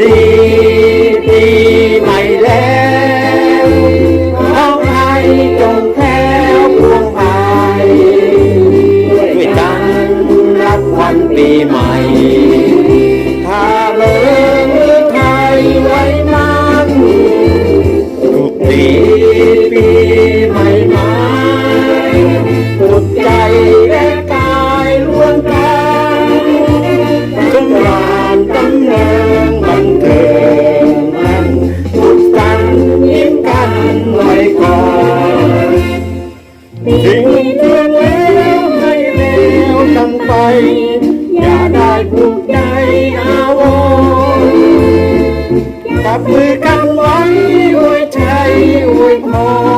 ดีดีใหม่แล้วเอาใทยจงแถวพวงไปด้วยกันรับวันปีใหม่ถ้าเลย ผูกใจอาวรจับมือกันไว้อวยใจอวยพร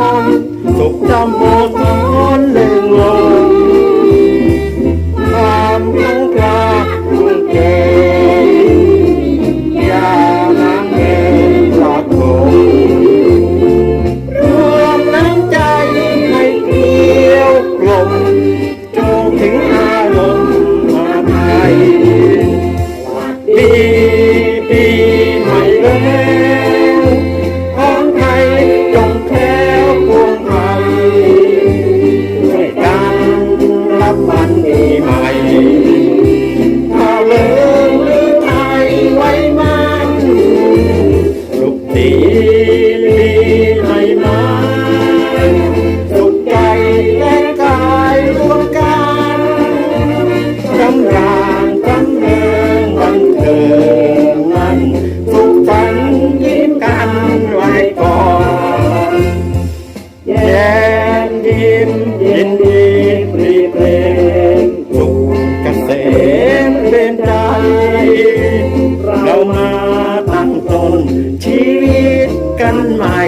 ใหม่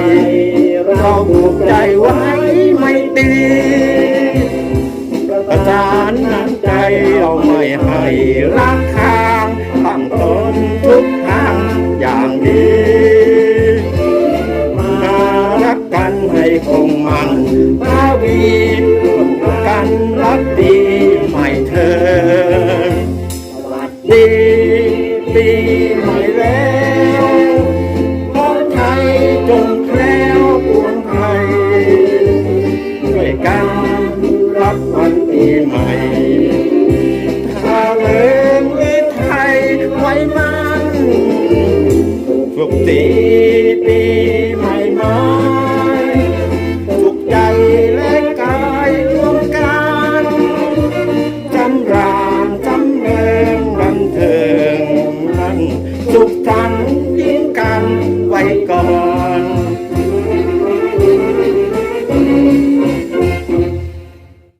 เราผูกใจไว้ไม่ตีอาจารย์นั้นใจเราไม่ให้รักคางตั้งตนทุกทางอย่างดีมารักกันให้คงมันพาวีกันรักดีไม่เธอดีดี จงแคล้วปวงภัยด้วยกันรับวันปีใหม่ถ้าเลิงไทยไว้มันสุขสี